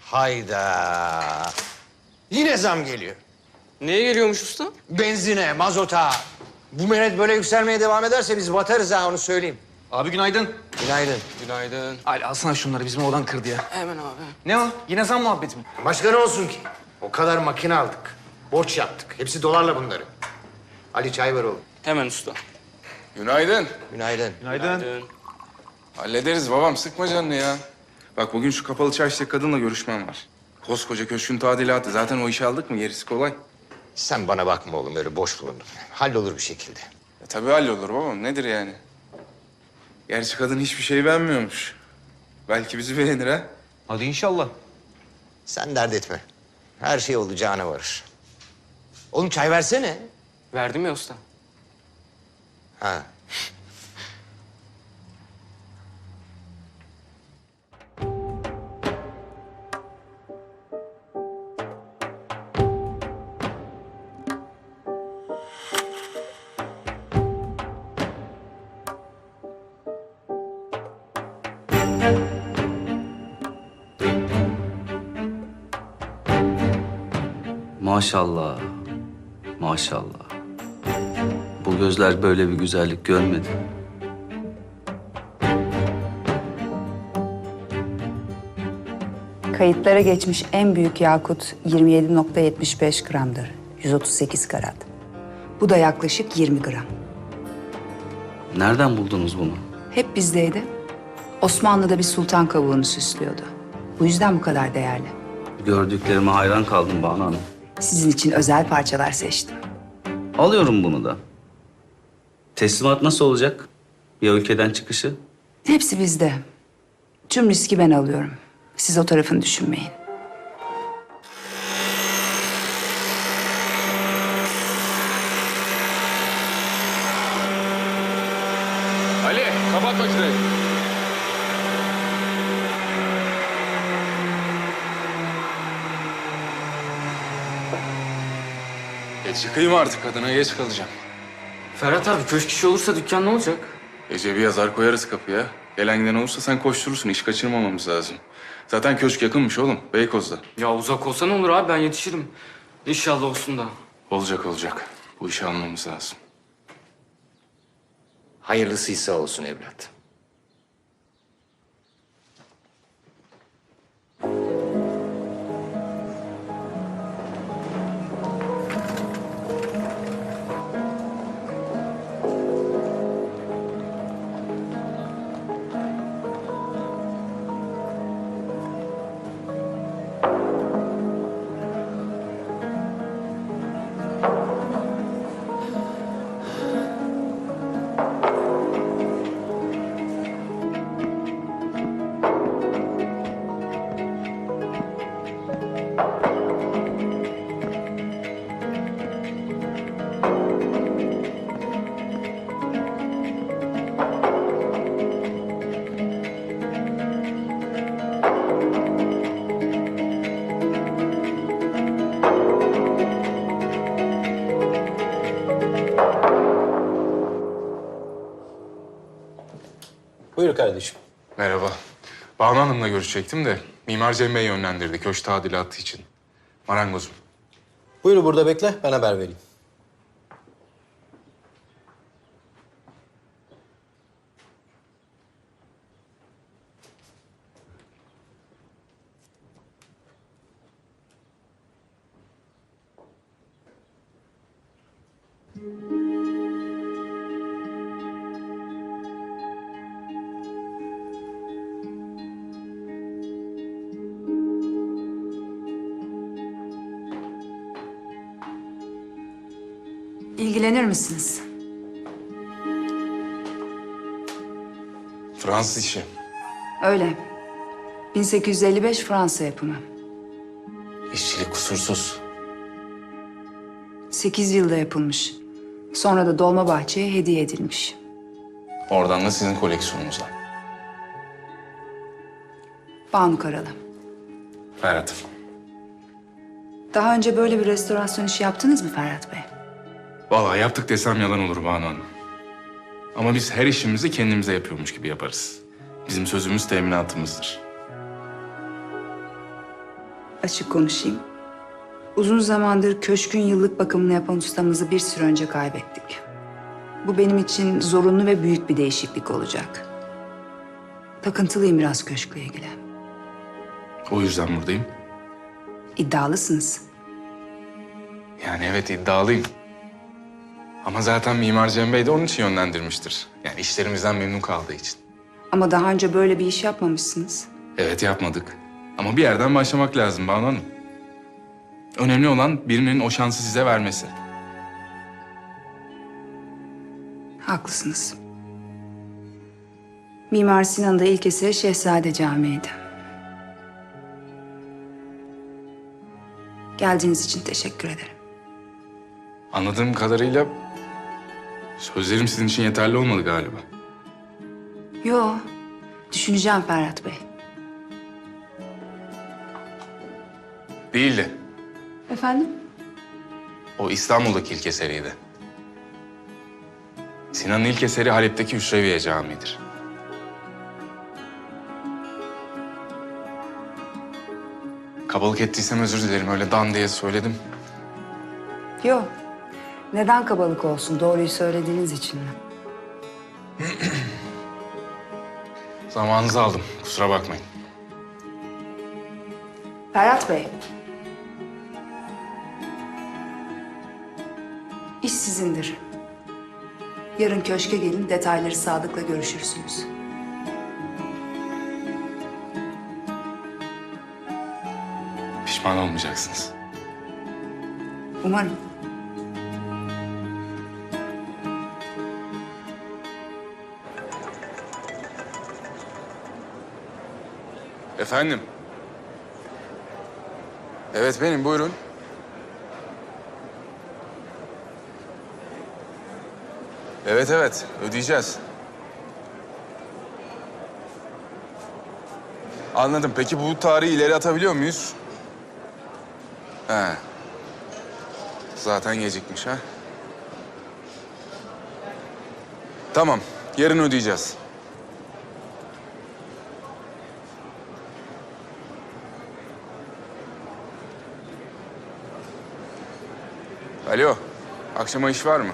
Hayda. Yine zam geliyor. Neye geliyormuş usta? Benzine, mazota. Bu menet böyle yükselmeye devam ederse biz batarız ha onu söyleyeyim. Abi günaydın. Günaydın. Günaydın. Ali alsana şunları bizim odan kırdı ya. Hemen abi. Ne o? Yine zam muhabbeti mi? Başka ne olsun ki? O kadar makine aldık. Borç yaptık. Hepsi dolarla bunları. Ali çay ver oğlum. Hemen usta. Günaydın. Günaydın. Günaydın. Hallederiz babam sıkma canını ya. Bak bugün şu kapalı çarşıdaki kadınla görüşmem var. Koskoca köşkün tadilatı. Zaten o işi aldık mı gerisi kolay. Sen bana bakma oğlum öyle boş bulundum. Hallolur bir şekilde. E, tabii hallolur babam. Nedir yani? Gerçi kadın hiçbir şey beğenmiyormuş. Belki bizi beğenir ha. Hadi inşallah. Sen dert etme. Her şey olacağına varır. Oğlum çay versene. Verdim ya usta. Ha. Maşallah. Maşallah. Bu gözler böyle bir güzellik görmedi. Kayıtlara geçmiş en büyük yakut 27.75 gramdır. 138 karat. Bu da yaklaşık 20 gram. Nereden buldunuz bunu? Hep bizdeydi. Osmanlı'da bir sultan kavuğunu süslüyordu. Bu yüzden bu kadar değerli. Gördüklerime hayran kaldım Banu Hanım. Sizin için özel parçalar seçtim. Alıyorum bunu da. Teslimat nasıl olacak? Ya ülkeden çıkışı? Hepsi bizde. Tüm riski ben alıyorum. Siz o tarafını düşünmeyin. Ali kapat makineyi. Çıkayım artık kadına geç kalacağım. Ferhat abi köşk işi olursa dükkan ne olacak? Ece bir yazar koyarız kapıya. Gelen giden olursa sen koşturursun. iş kaçırmamamız lazım. Zaten köşk yakınmış oğlum. Beykoz'da. Ya uzak olsa ne olur abi ben yetişirim. İnşallah olsun da. Olacak olacak. Bu işi almamız lazım. Hayırlısıysa olsun evlat. Buyur kardeşim. Merhaba. Banu Hanım'la görüşecektim de Mimar Cem Bey yönlendirdi köşk tadilatı için. Marangozum. Buyur burada bekle, ben haber vereyim. İlgilenir misiniz? Fransız işi. Öyle. 1855 Fransa yapımı. İşçilik kusursuz. 8 yılda yapılmış. Sonra da Dolmabahçe'ye hediye edilmiş. Oradan da sizin koleksiyonunuza. Banu Karalı. Ferhat. Daha önce böyle bir restorasyon işi yaptınız mı Ferhat Bey? Vallahi yaptık desem yalan olur Banu Hanım. Ama biz her işimizi kendimize yapıyormuş gibi yaparız. Bizim sözümüz teminatımızdır. Açık konuşayım. Uzun zamandır köşkün yıllık bakımını yapan ustamızı bir süre önce kaybettik. Bu benim için zorunlu ve büyük bir değişiklik olacak. Takıntılıyım biraz köşkle ilgili. O yüzden buradayım. İddialısınız. Yani evet iddialıyım. Ama zaten Mimar Cem Bey de onun için yönlendirmiştir. Yani işlerimizden memnun kaldığı için. Ama daha önce böyle bir iş yapmamışsınız. Evet yapmadık. Ama bir yerden başlamak lazım Banu Hanım. Önemli olan birinin o şansı size vermesi. Haklısınız. Mimar Sinan'da ilk eseri Şehzade Camii'ydi. Geldiğiniz için teşekkür ederim. Anladığım kadarıyla sözlerim sizin için yeterli olmadı galiba. Yo, düşüneceğim Ferhat Bey. Değildi. Efendim? O İstanbul'daki ilk eseriydi. Sinan'ın ilk eseri Halep'teki Hüşreviye Camii'dir. Kabalık ettiysem özür dilerim. Öyle dan diye söyledim. Yo. Neden kabalık olsun? Doğruyu söylediğiniz için mi? Zamanınızı aldım. Kusura bakmayın. Ferhat Bey. İş sizindir. Yarın köşke gelin detayları Sadık'la görüşürsünüz. Pişman olmayacaksınız. Umarım. Efendim? Evet benim buyurun. Evet evet ödeyeceğiz. Anladım. Peki bu tarihi ileri atabiliyor muyuz? He. Zaten gecikmiş ha. Tamam. Yarın ödeyeceğiz. Alo. Akşama iş var mı?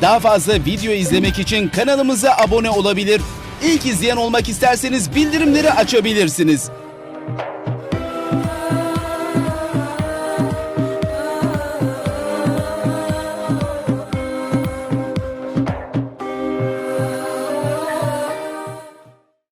Daha fazla video izlemek için kanalımıza abone olabilir. İlk izleyen olmak isterseniz bildirimleri açabilirsiniz.